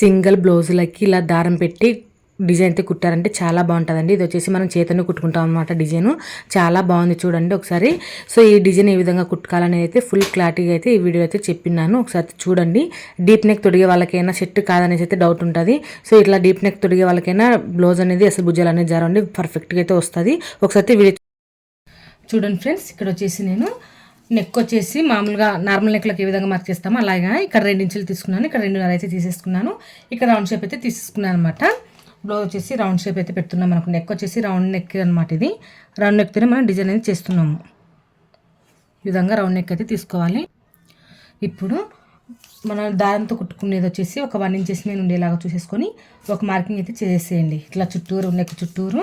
Single బ్లౌజులకి ఇలా దారం పెట్టి డిజైన్ అయితే కుట్టారంటే చాలా బాగుంటుందండి. ఇది వచ్చేసి మనం చేతను కుట్టుకుంటాం అనమాట డిజైన్. చాలా బాగుంది చూడండి ఒకసారి. సో ఈ డిజైన్ ఏ విధంగా కుట్టుకోవాలనేది అయితే ఫుల్ క్లారిటీగా అయితే ఈ వీడియో అయితే చెప్పినాను ఒకసారి చూడండి. డీప్ నెక్ తొడిగే వాళ్ళకైనా సెట్ కాదనేసి అయితే డౌట్ ఉంటుంది. సో ఇట్లా డీప్ నెక్ తొడిగే వాళ్ళకైనా బ్లౌజ్ అనేది అసలు భుజాలు అనేది జరండి పర్ఫెక్ట్గా అయితే వస్తుంది. ఒకసారి వీడియో చూడండి ఫ్రెండ్స్ ఇక్కడ వచ్చేసి నేను నెక్ వచ్చేసి మామూలుగా నార్మల్ నెక్లకు ఏ విధంగా మార్క్ చేస్తామో అలాగే ఇక్కడ రెండించులు తీసుకున్నాను ఇక్కడ రెండున్నర అయితే తీసేసుకున్నాను. ఇక్కడ రౌండ్ షేప్ అయితే తీసుకున్నాను అనమాట బ్లౌజ్ వచ్చేసి రౌండ్ షేప్ అయితే పెడుతున్నాం మనకు. నెక్ వచ్చేసి రౌండ్ నెక్ అనమాట ఇది. రౌండ్ నెక్తోనే మనం డిజైన్ అనేది చేస్తున్నాము. ఈ విధంగా రౌండ్ నెక్ అయితే తీసుకోవాలి. ఇప్పుడు మనం దారంతో కుట్టుకునేది వచ్చేసి ఒక వన్ ఇంచెస్ మీద ఉండేలాగా చూసేసుకొని ఒక మార్కింగ్ అయితే చేసేయండి. ఇట్లా చుట్టూరు నెక్ చుట్టూరు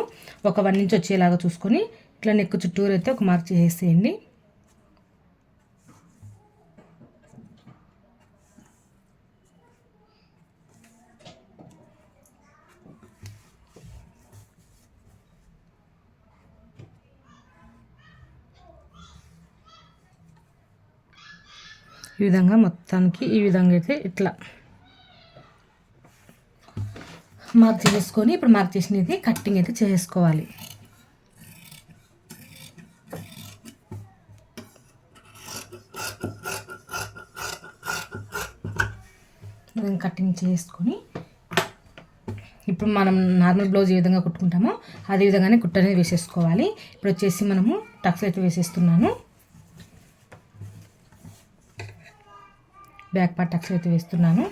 ఒక వన్ ఇంచ్ వచ్చేలాగా చూసుకొని ఇట్లా నెక్ చుట్టూరు అయితే ఒక మార్క్ చేసేయండి. ఈ విధంగా మొత్తానికి ఈ విధంగా అయితే ఇట్లా మార్క్ చేసుకొని ఇప్పుడు మార్క్ చేసినది కట్టింగ్ అయితే చేసుకోవాలి. కటింగ్ చేసుకొని ఇప్పుడు మనం నార్మల్ బ్లౌజ్ ఏ విధంగా కుట్టుకుంటామో అదే విధంగానే కుట్ట అనేది వేసేసుకోవాలి. ఇప్పుడు వచ్చేసి మనము టక్స్ అయితే వేసేస్తున్నాను. బ్యాక్ పార్ట్ టక్స్ అయితే వేస్తున్నాను.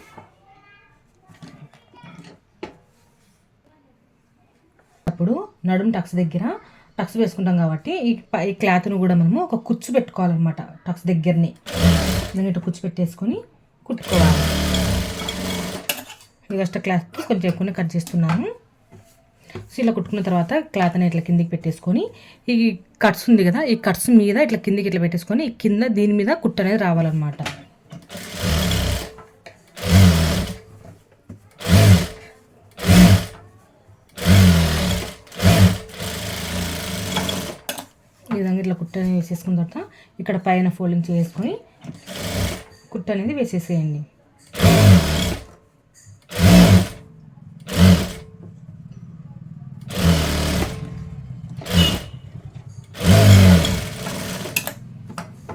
అప్పుడు నడుము టక్స్ దగ్గర టక్స్ వేసుకుంటాం కాబట్టి ఈ ఈ క్లాత్ను కూడా మనము ఒక కుచ్చు పెట్టుకోవాలన్నమాట టక్స్ దగ్గరని. ఇటు కుచ్చు పెట్టేసుకొని కుట్టుకోవాలి. ఈ ఫస్ట్ క్లాత్కి కొంచెం ఎక్కువనే కట్ చేస్తున్నాను. సో ఇలా కుట్టుకున్న తర్వాత క్లాత్ని ఇట్లా కిందికి పెట్టేసుకొని ఈ కట్స్ ఉంది కదా ఈ కట్స్ మీద ఇట్లా కిందికి ఇట్లా పెట్టేసుకొని కింద దీని మీద కుట్ట అనేది రావాలన్నమాట. కుట్టని వేసేసుకున్న తర్వాత ఇక్కడ పైన ఫోల్డింగ్ చేసుకొని కుట్ట అనేది వేసేసేయండి.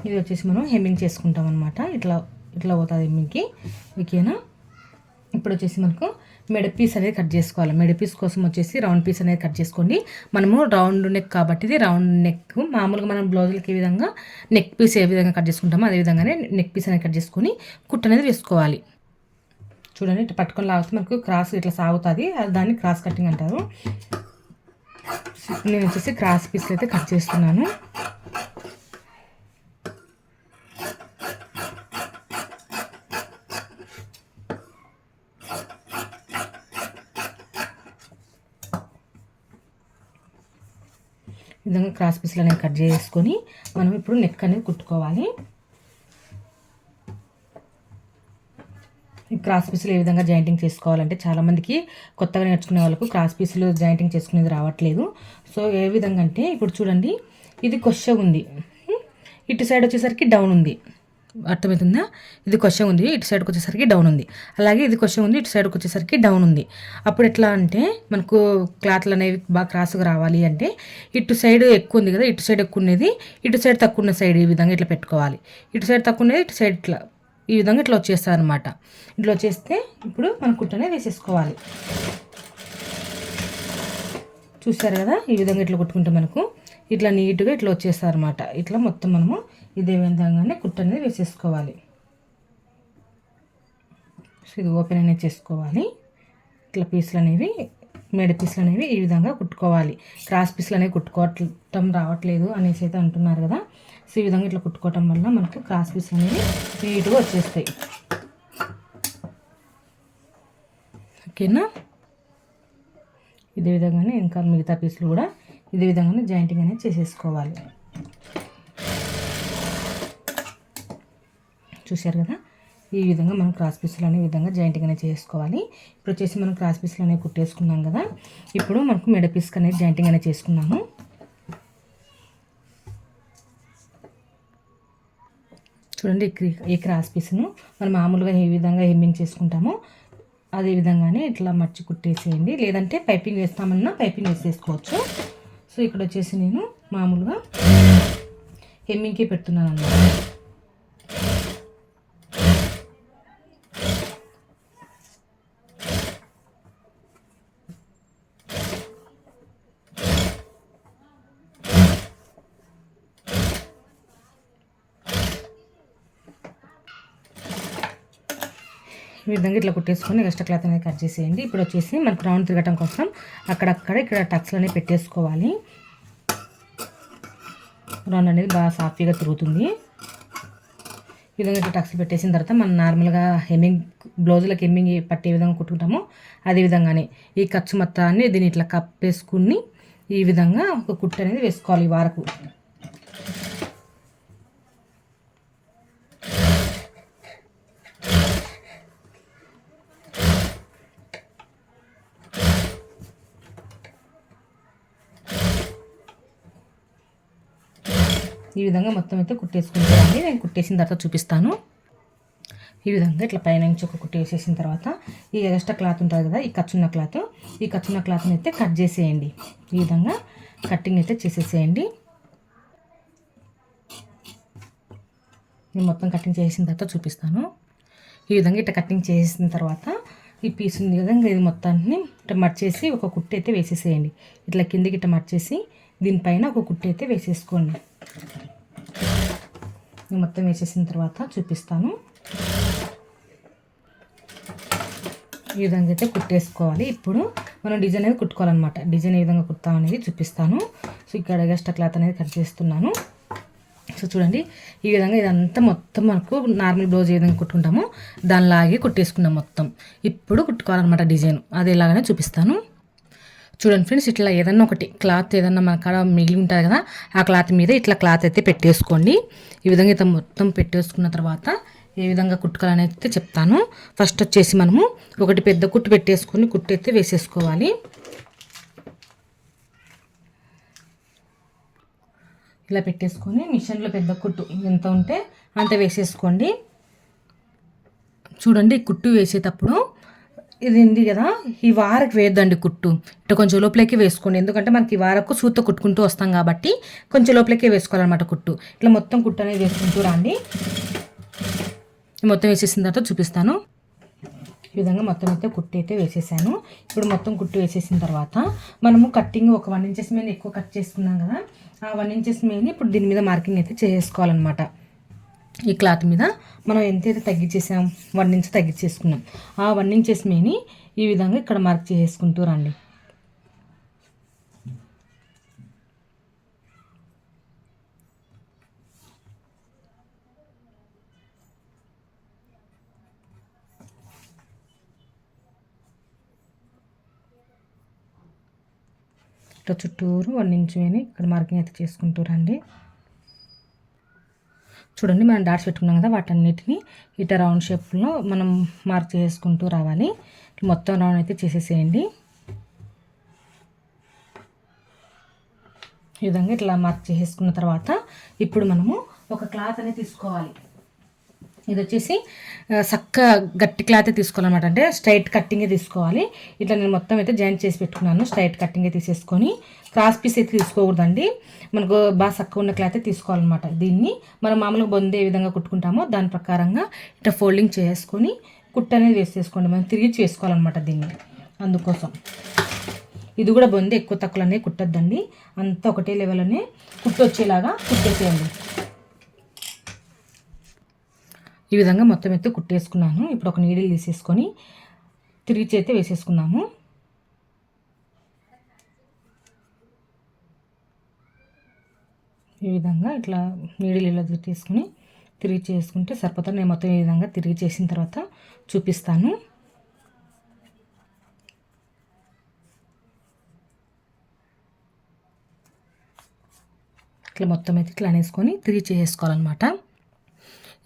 ఇది వచ్చేసి మనం హెమ్మింగ్ చేసుకుంటాం అనమాట ఇట్లా ఇట్లా పోతుంది హెమ్మింగ్కి. ఓకేనా? ఇప్పుడు వచ్చేసి మనకు మెడ పీస్ అనేది కట్ చేసుకోవాలి. మెడ పీస్ కోసం వచ్చేసి రౌండ్ పీస్ అనేది కట్ చేసుకోండి మనము రౌండ్ నెక్ కాబట్టి ఇది రౌండ్ నెక్. మామూలుగా మనం బ్లౌజులకి ఏ విధంగా నెక్ పీస్ ఏ విధంగా కట్ చేసుకుంటామో అదే విధంగానే నెక్ పీస్ అనేది కట్ చేసుకొని కుట్ అనేది వేసుకోవాలి. చూడండి ఇట్లా పట్టుకొని లాగితే మనకు క్రాస్ ఇట్లా సాగుతుంది. దాన్ని క్రాస్ కటింగ్ అంటారు. నేను వచ్చేసి క్రాస్ పీస్ అయితే కట్ చేస్తున్నాను. విధంగా క్రాస్ పీస్లు అనేవి కట్ చేసుకొని మనం ఇప్పుడు నెక్ అనేది కుట్టుకోవాలి. క్రాస్ పీసులు ఏ విధంగా జాయింటింగ్ చేసుకోవాలంటే చాలామందికి కొత్తగా నేర్చుకునే వాళ్ళకు క్రాస్ పీసులు జాయింటింగ్ చేసుకునేది రావట్లేదు. సో ఏ విధంగా అంటే ఇప్పుడు చూడండి ఇది కొష ఉంది. ఇటు సైడ్ వచ్చేసరికి డౌన్ ఉంది. అర్థమవుతుందా? ఇది క్వశ్చన్ ఉంది ఇటు సైడ్కి వచ్చేసరికి డౌన్ ఉంది. అలాగే ఇది క్వశ్చన్ ఉంది ఇటు సైడ్కి వచ్చేసరికి డౌన్ ఉంది. అప్పుడు ఎట్లా అంటే మనకు క్లాత్లు అనేవి బాగా క్రాస్గా రావాలి అంటే ఇటు సైడ్ ఎక్కువ ఉంది కదా ఇటు సైడ్ ఎక్కువ ఉండేది ఇటు సైడ్ తక్కువ ఉన్న సైడ్ ఈ విధంగా ఇట్లా పెట్టుకోవాలి. ఇటు సైడ్ తక్కువ ఉన్నది ఇటు సైడ్ ఇట్లా ఈ విధంగా ఇట్లా వచ్చేస్తారు అనమాట ఇట్లా వచ్చేస్తే ఇప్పుడు మన కుట్టనే వేసేసుకోవాలి. చూస్తారు కదా ఈ విధంగా ఇట్లా కుట్టుకుంటే మనకు ఇట్లా నీట్గా ఇట్లా వచ్చేస్తారు అనమాట ఇట్లా మొత్తం మనము ఇదే విధంగానే కుట్ట అనేది వేసేసుకోవాలి. ఇది ఓపెన్ అనేది చేసుకోవాలి. ఇట్లా పీసులు అనేవి మేడ పీసులు అనేవి ఈ విధంగా కుట్టుకోవాలి. క్రాస్ పీసులు అనేవి కుట్టుకోవటం రావట్లేదు అనేసి అయితే అంటున్నారు కదా. సో ఈ విధంగా ఇట్లా కుట్టుకోవటం వల్ల మనకు క్రాస్ పీసులు అనేవి నీట్గా వచ్చేస్తాయి. ఓకేనా? ఇదే విధంగానే ఇంకా మిగతా పీసులు కూడా ఇదే విధంగానే జాయింటింగ్ అనేది చేసేసుకోవాలి. చూశారు కదా? ఈ విధంగా మనం క్రాస్ పీసులు అనే విధంగా జాయింటింగ్ అనేది చేసుకోవాలి. ఇప్పుడు వచ్చేసి మనం క్రాస్ పీసులు అనేవి కుట్టేసుకున్నాం కదా? ఇప్పుడు మనకు మెడ పీస్కి అనేది జాయింటింగ్ అనేది చేసుకున్నాము. చూడండి ఈ క్రాస్ పీస్ను మనం మామూలుగా ఏ విధంగా హెమ్మింగ్ చేసుకుంటామో అదే విధంగానే ఇట్లా మర్చి కుట్టేసేయండి. లేదంటే పైపింగ్ వేస్తామన్నా పైపింగ్ వేసేసుకోవచ్చు. సో ఇక్కడ వచ్చేసి నేను మామూలుగా హెమ్మింగ్కి పెడుతున్నాను అన్నమాట ఈ విధంగా ఇట్లా కుట్టేసుకొని ఎక్స్ట్రా క్లాత్ అనేది కట్ చేసేయండి. ఇప్పుడు వచ్చేసి మనకు రౌండ్ తిరగటం కోసం అక్కడక్కడ ఇక్కడ టక్స్లు అనేవి పెట్టేసుకోవాలి. రౌండ్ అనేది బాగా సాఫీగా తిరుగుతుంది. ఈ విధంగా ఇట్లా టక్స్ పెట్టేసిన తర్వాత మనం నార్మల్గా హెమ్మింగ్ బ్లౌజులకు హెమ్మింగ్ పట్టే విధంగా కుట్టుకుంటామో. అదే విధంగానే ఈ ఖర్చు మొత్తాన్ని దీన్ని ఇట్లా కప్పేసుకుని ఈ విధంగా ఒక కుట్టు అనేది వేసుకోవాలి వారకు. ఈ విధంగా మొత్తం అయితే కుట్టేసుకుంటానండి. నేను కుట్టేసిన తర్వాత చూపిస్తాను. ఈ విధంగా ఇట్లా పైన నుంచి ఒక కుట్టి వేసేసిన తర్వాత ఈ ఎక్స్ట్రా క్లాత్ ఉంటుంది కదా ఈ కచ్చున్న క్లాత్. ఈ కచ్చున్న క్లాత్ని అయితే కట్ చేసేయండి. ఈ విధంగా కట్టింగ్ అయితే చేసేసేయండి. నేను మొత్తం కటింగ్ చేసిన తర్వాత చూపిస్తాను. ఈ విధంగా ఇట్లా కటింగ్ చేసిన తర్వాత ఈ పీస్ ఉంది కదా ఇది మొత్తాన్ని ఇట్లా మర్చేసి ఒక కుట్టు అయితే వేసేసేయండి. ఇట్లా కిందకి ఇట్లా మర్చేసి దీనిపైన ఒక కుట్టు అయితే వేసేసుకోండి. మొత్తం వేసేసిన తర్వాత చూపిస్తాను. ఈ విధంగా అయితే కుట్టేసుకోవాలి. ఇప్పుడు మనం డిజైన్ అనేది కుట్టుకోవాలన్నమాట. డిజైన్ ఏ విధంగా కుడతాం అనేది చూపిస్తాను. సో ఇక్కడ ఎక్స్ట్రా క్లాత్ అనేది కట్ చేస్తున్నాను. సో చూడండి ఈ విధంగా ఇదంతా మొత్తం మనకు నార్మల్ బ్లౌజ్ ఏ విధంగా కుట్టుకుంటామో దానిలాగే కుట్టేసుకున్నాం మొత్తం. ఇప్పుడు కుట్టుకోవాలన్నమాట డిజైన్. అది ఎలాగనే చూపిస్తాను. చూడండి ఫ్రెండ్స్ ఇట్లా ఏదన్నా ఒకటి క్లాత్ ఏదన్నా మన కాడ మిగిలి ఉంటుంది కదా ఆ క్లాత్ మీద ఇట్లా క్లాత్ అయితే పెట్టేసుకోండి. ఈ విధంగా ఇతను మొత్తం పెట్టేసుకున్న తర్వాత ఏ విధంగా కుట్టుకోవాలనైతే అయితే చెప్తాను. ఫస్ట్ వచ్చేసి మనము ఒకటి పెద్ద కుట్టు పెట్టేసుకొని కుట్టు అయితే వేసేసుకోవాలి. ఇలా పెట్టేసుకొని మిషన్లో పెద్ద కుట్టు ఎంత ఉంటే అంత వేసేసుకోండి. చూడండి కుట్టు వేసేటప్పుడు ఇది ఉంది కదా ఈ వారకు వేద్దండి కుట్టు. ఇట్లా కొంచెం లోపలికి వేసుకోండి. ఎందుకంటే మనకి ఈ వారకు సూత కుట్టుకుంటూ వస్తాం కాబట్టి కొంచెం లోపలికి వేసుకోవాలన్నమాట కుట్టు. ఇట్లా మొత్తం కుట్టు అనేది వేసుకుంటూ రండి మొత్తం వేసేసిన తర్వాత చూపిస్తాను. ఈ విధంగా మొత్తం అయితే కుట్టి అయితే వేసేసాను. ఇప్పుడు మొత్తం కుట్టి వేసేసిన తర్వాత మనము కట్టింగ్ ఒక వన్ ఇంచెస్ మీద ఎక్కువ కట్ చేసుకున్నాం కదా ఆ వన్ ఇంచెస్ మీద ఇప్పుడు దీని మీద మార్కింగ్ అయితే చేసుకోవాలన్నమాట. ఈ క్లాత్ మీద మనం ఎంతైతే తగ్గించేసాం వన్ ఇంచ్ తగ్గించేసుకున్నాం. ఆ వన్ ఇంచెస్ మీని ఈ విధంగా ఇక్కడ మార్క్ చేసుకుంటూ రండి. ఇట్లా చుట్టూరు వన్ ఇంచ్ వేని ఇక్కడ మార్కింగ్ అయితే చేసుకుంటూ రండి. చూడండి మనం డాట్స్ పెట్టుకున్నాం కదా వాటన్నిటిని ఇటు రౌండ్ షేప్లో మనం మార్క్ చేసుకుంటూ రావాలి. మొత్తం రౌండ్ అయితే చేసేసేయండి. ఈ విధంగా ఇట్లా మార్క్ చేసుకున్న తర్వాత ఇప్పుడు మనము ఒక క్లాత్ అనేది తీసుకోవాలి. ఇది వచ్చేసి చక్క గట్టి క్లాత్ తీసుకోవాలన్నమాట. అంటే స్ట్రైట్ కట్టింగే తీసుకోవాలి. ఇట్లా నేను మొత్తం అయితే జాయింట్ చేసి పెట్టుకున్నాను స్ట్రైట్ కట్టింగే తీసేసుకొని. క్రాస్ పీస్ అయితే తీసుకోకూడదండి. మనకు బాగా చక్కగా ఉన్న క్లాత్ తీసుకోవాలన్నమాట దీన్ని. మనం మామూలుగా బొందే ఏ విధంగా కుట్టుకుంటామో దాని ప్రకారంగా ఇట్లా ఫోల్డింగ్ చేసుకొని కుట్ట అనేది వేసేసుకోండి. మనం తిరిగి చేసుకోవాలన్నమాట దీన్ని. అందుకోసం. ఇది కూడా బొంది ఎక్కువ తక్కువ కుట్టద్దండి. అంతా ఒకటే లెవెల్లోనే అనే కుట్టొచ్చేలాగా కుట్టేసేయండి. ఈ విధంగా మొత్తం ఎత్తు కుట్టేసుకున్నాను. ఇప్పుడు ఒక నీడిల్ తీసేసుకొని తిరిగి చేతి వేసేసుకున్నాము ఈ విధంగా ఇట్లా నీడిల్ ఇలా తీసుకుని తిరిగి చేసుకుంటే సరిపోతారు నేను మొత్తం ఈ విధంగా తిరిగి చేసిన తర్వాత చూపిస్తాను. ఇట్లా మొత్తం అయితే ఇట్లా అనేసుకొని తిరిగి చేసుకోవాలన్నమాట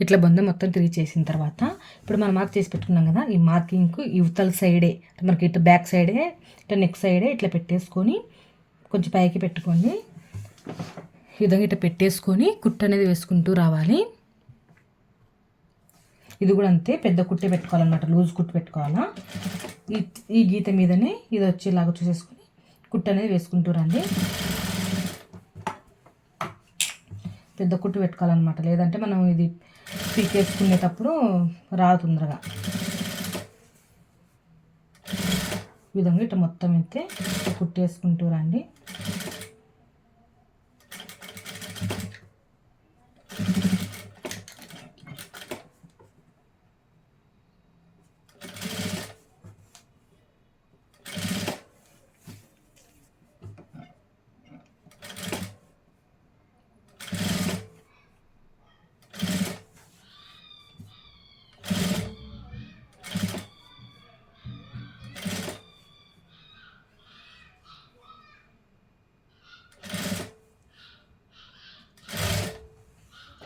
ఇట్లా బొంద మొత్తం తిరిగి చేసిన తర్వాత ఇప్పుడు మనం మార్క్ చేసి పెట్టుకున్నాం కదా ఈ మార్కింగ్కు యువతల సైడే మనకి ఇటు బ్యాక్ సైడే ఇట్లా నెక్ సైడే ఇట్లా పెట్టేసుకొని కొంచెం పైకి పెట్టుకోండి. ఈ విధంగా ఇట్లా పెట్టేసుకొని కుట్టు అనేది వేసుకుంటూ రావాలి. ఇది కూడా అంతే పెద్ద కుట్టే పెట్టుకోవాలన్నమాట లూజ్ కుట్టు పెట్టుకోవాలా. ఈ ఈ గీత మీదనే ఇది వచ్చేలాగా చూసేసుకొని కుట్టు అనేది వేసుకుంటూ రండి. పెద్ద కుట్టు పెట్టుకోవాలన్నమాట లేదంటే మనం ఇది పీకేసుకునేటప్పుడు రాదు తొందరగా. ఈ విధంగా ఇట్లా మొత్తం అయితే కుట్టేసుకుంటూ రండి.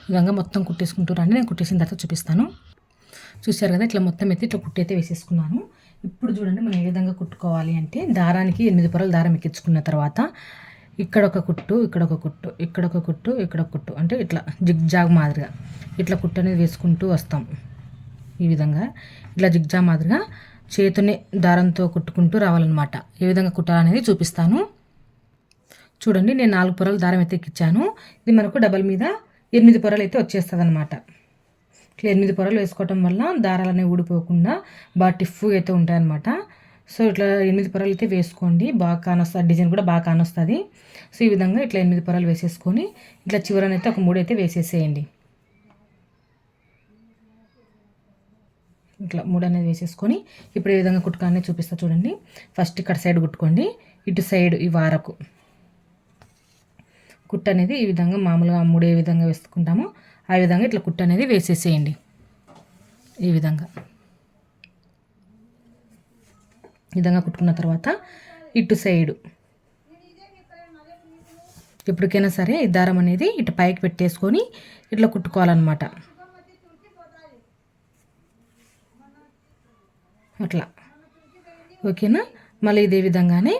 విధంగా మొత్తం కుట్టేసుకుంటూ రండి. నేను కుట్టేసిన తర్వాత చూపిస్తాను. చూశారు కదా ఇట్లా మొత్తం అయితే ఇట్లా కుట్టైతే వేసేసుకున్నాను. ఇప్పుడు చూడండి మనం ఏ విధంగా కుట్టుకోవాలి అంటే దారానికి ఎనిమిది పొరలు దారం ఎక్కించుకున్న తర్వాత ఇక్కడ ఒక కుట్టు ఇక్కడ ఒక కుట్టు ఇక్కడ ఒక కుట్టు ఇక్కడ ఒక కుట్టు. అంటే ఇట్లా జిగ్జాగ్ మాదిరిగా ఇట్లా కుట్టు అనేది వేసుకుంటూ వస్తాం ఈ విధంగా. ఇట్లా జిగ్జాగ్ మాదిరిగా చేతుని దారంతో కుట్టుకుంటూ రావాలన్నమాట. ఏ విధంగా కుట్టాలనేది చూపిస్తాను. చూడండి నేను నాలుగు పొరలు దారం అయితే ఎక్కించాను. ఇది మనకు డబల్ మీద ఎనిమిది పొరలు అయితే వచ్చేస్తుంది అనమాట ఇట్లా ఎనిమిది పొరలు వేసుకోవటం వల్ల దారాలు అనేవి ఊడిపోకుండా బాగా టిఫ్గా అయితే ఉంటాయన్నమాట. సో ఇట్లా ఎనిమిది పొరలు అయితే వేసుకోండి బాగా కానొస్తుంది డిజైన్ కూడా బాగా కానొస్తుంది. సో ఈ విధంగా ఇట్లా ఎనిమిది పొరలు వేసేసుకొని ఇట్లా చివరనైతే ఒక మూడు అయితే వేసేసేయండి. ఇట్లా మూడు అనేది వేసేసుకొని ఇప్పుడు ఏ విధంగా కుట్టుకోవాలని చూపిస్తా చూడండి. ఫస్ట్ ఇక్కడ సైడ్ కుట్టుకోండి. ఇటు సైడ్ ఈ వారకు. కుట్ట అనేది ఈ విధంగా మామూలుగా మూడే విధంగా వేసుకుంటామో. ఆ విధంగా ఇట్లా కుట్ట అనేది వేసేసేయండి. ఈ విధంగా. ఈ విధంగా కుట్టుకున్న తర్వాత ఇటు సైడు. ఎప్పటికైనా సరే ఈ దారం అనేది ఇటు పైకి పెట్టేసుకొని ఇట్లా కుట్టుకోవాలన్నమాట. అట్లా. ఓకేనా? మళ్ళీ ఇదే విధంగానే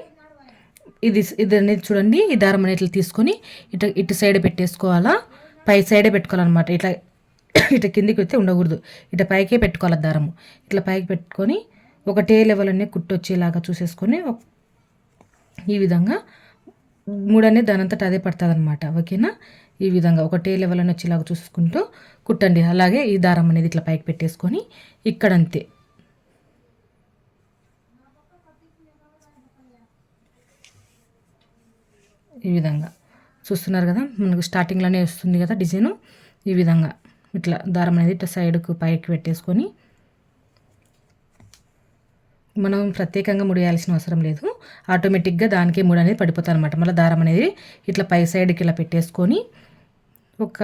ఇది ఇది అనేది చూడండి ఈ దారం అనేది ఇట్లా తీసుకొని ఇటు ఇటు సైడ్ పెట్టేసుకోవాలా? పై సైడే పెట్టుకోవాలన్నమాట. ఇట్లా ఇట్లా కిందికి వస్తే ఉండకూడదు. ఇట్లా పైకే పెట్టుకోవాలి దారము. ఇట్లా పైకి పెట్టుకొని ఒకటే లెవెల్ అన్నీ కుట్టు వచ్చేలాగా చూసేసుకొని ఈ విధంగా మూడనే దానంతట అదే పడుతుంది అనమాట ఓకేనా? ఈ విధంగా ఒకటే లెవెల్ అని వచ్చేలాగా చూసుకుంటూ కుట్టండి. అలాగే ఈ దారం అనేది ఇట్లా పైకి పెట్టేసుకొని ఇక్కడంతే. ఈ విధంగా. చూస్తున్నారు కదా మనకు స్టార్టింగ్లోనే వస్తుంది కదా డిజైను. ఈ విధంగా ఇట్లా దారం అనేది ఇట్లా సైడ్కు పైకి పెట్టేసుకొని మనం ప్రత్యేకంగా ముడియాల్సిన అవసరం లేదు. ఆటోమేటిక్గా దానికే ముడి అనేది పడిపోతుంది అనమాట మళ్ళీ దారం అనేది ఇట్లా పై సైడ్కి ఇలా పెట్టేసుకొని ఒక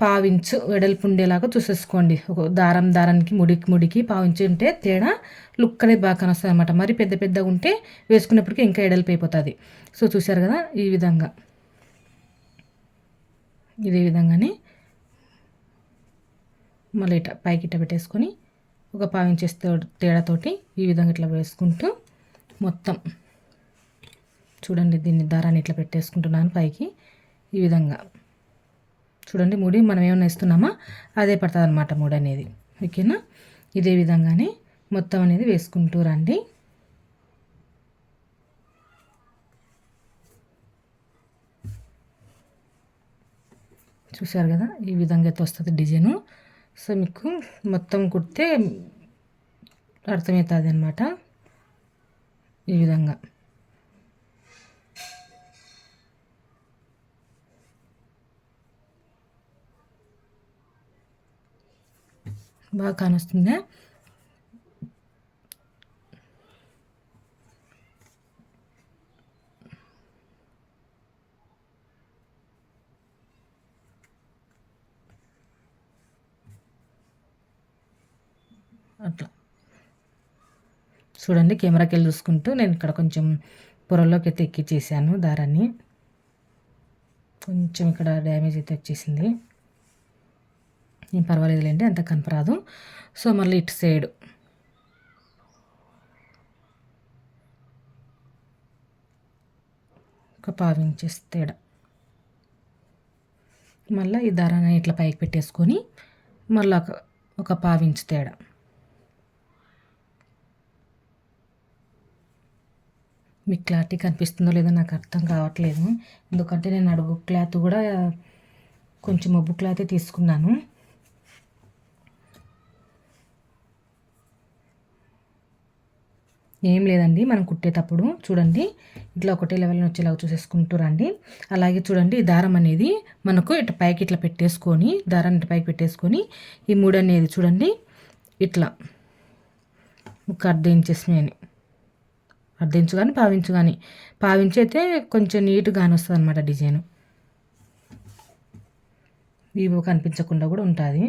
పావించు వెడల్పు ఉండేలాగా చూసేసుకోండి. ఒక దారం దారానికి ముడికి ముడికి పావించు ఉంటే తేడా లుక్ అనేది బాగా కనొస్తుంది అనమాట మరి పెద్ద పెద్దగా ఉంటే వేసుకునేప్పటికీ ఇంకా ఎడల్పు అయిపోతుంది. సో చూసారు కదా ఈ విధంగా. ఇదే విధంగానే మళ్ళీ ఇట పైకి ఇట్ట పెట్టేసుకొని ఒక పావించే తేడాతోటి ఈ విధంగా ఇట్లా వేసుకుంటూ మొత్తం చూడండి దీన్ని దారాన్ని ఇట్లా పెట్టేసుకుంటున్నాను పైకి ఈ విధంగా. చూడండి ముడి మనం ఏమైనా ఇస్తున్నామా అదే పడుతుంది అనమాట ముడి అనేది. ఓకేనా? ఇదే విధంగానే మొత్తం అనేది వేసుకుంటూ రండి. చూశారు కదా? ఈ విధంగా అయితే వస్తుంది డిజైను. సో మీకు మొత్తం కుడితే అర్థమవుతుంది అనమాట ఈ విధంగా. బాగా కానొస్తుందా? అట్లా. చూడండి కెమెరాకి వెళ్ళి చూసుకుంటూ నేను ఇక్కడ కొంచెం పొరల్లోకి అయితే ఎక్కిచ్చేసాను దారాన్ని. కొంచెం ఇక్కడ డ్యామేజ్ అయితే వచ్చేసింది. ఏం పర్వాలేదులేండి అంత కనపరాదు. సో మళ్ళీ ఇటు సైడ్. ఒక పావించేసి తేడా మళ్ళీ ఈ దారాన్ని ఇట్లా పైకి పెట్టేసుకొని మళ్ళీ ఒక పావించి పావించు తేడా మీకు క్లారిటీ కనిపిస్తుందో లేదో నాకు అర్థం కావట్లేదు. ఎందుకంటే నేను అడుగు క్లాత్ కూడా కొంచెం మబ్బు క్లాతే తీసుకున్నాను. ఏం లేదండి మనం కుట్టేటప్పుడు చూడండి ఇట్లా ఒకటే లెవెల్ వచ్చేలాగా చూసేసుకుంటూ రండి. అలాగే చూడండి ఈ దారం అనేది మనకు ఇట్లా పైకి ఇట్లా పెట్టేసుకొని దారాన్ని ఇటు పైకి పెట్టేసుకొని ఈ మూడు అనేది చూడండి ఇట్లా ఒక అర్ధ ఇంచెస్ అని అర్ధ ఇంచు కానీ పావించు కానీ పావించి అయితే కొంచెం నీట్గా వస్తుంది అనమాట డిజైన్. వీవో కనిపించకుండా కూడా ఉంటుంది.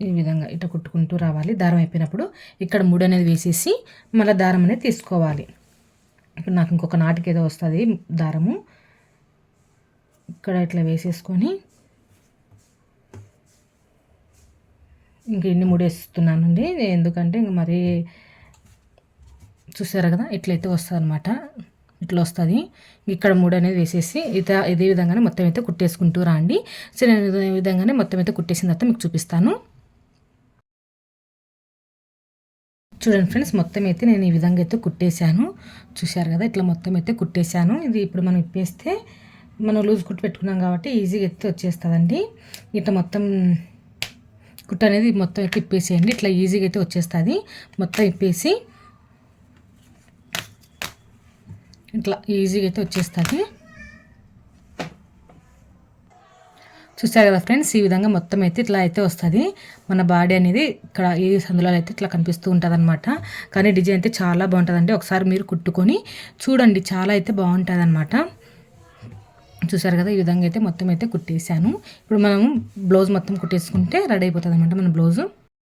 ఈ విధంగా ఇట్లా కుట్టుకుంటూ రావాలి. దారం అయిపోయినప్పుడు ఇక్కడ ముడి అనేది వేసేసి మళ్ళీ దారం అనేది తీసుకోవాలి. ఇప్పుడు నాకు ఇంకొక నాటికి ఏదో వస్తుంది దారము. ఇక్కడ ఇట్లా వేసేసుకొని ఇంక ఇన్ని ముడేస్తున్నానండి ఎందుకంటే ఇంక మరీ చూసారు కదా ఇట్లయితే వస్తుంది అనమాట ఇట్లా వస్తుంది. ఇక్కడ మూడు అనేది వేసేసి ఇత ఇదే విధంగానే మొత్తం అయితే కుట్టేసుకుంటూ రాండి. సో నేను విధంగానే మొత్తం అయితే కుట్టేసిన తర్వాత మీకు చూపిస్తాను. చూడండి ఫ్రెండ్స్ మొత్తం అయితే నేను ఈ విధంగా అయితే కుట్టేశాను. చూశారు కదా ఇట్లా మొత్తం అయితే కుట్టేశాను. ఇది ఇప్పుడు మనం ఇప్పేస్తే మనం లూజ్ కుట్టు పెట్టుకున్నాం కాబట్టి ఈజీగా అయితే వచ్చేస్తుందండి. ఇట్లా మొత్తం కుట్ట అనేది మొత్తం అయితే ఇప్పేసేయండి. ఇట్లా ఈజీగా అయితే వచ్చేస్తుంది. మొత్తం ఇప్పేసి ఇట్లా ఈజీగా అయితే వచ్చేస్తుంది. చూసారు కదా ఫ్రెండ్స్? ఈ విధంగా మొత్తం అయితే ఇట్లా అయితే వస్తుంది. మన బాడీ అనేది ఇక్కడ ఈ సందులో అయితే ఇట్లా కనిపిస్తూ ఉంటుంది అనమాట కానీ డిజైన్ అయితే చాలా బాగుంటుందండి. ఒకసారి మీరు కుట్టుకొని చూడండి. చాలా అయితే బాగుంటుంది అనమాట చూసారు కదా? ఈ విధంగా అయితే మొత్తం అయితే కుట్టేసాను ఇప్పుడు మనం బ్లౌజ్ మొత్తం కుట్టేసుకుంటే రెడీ అయిపోతుంది అనమాట మన బ్లౌజు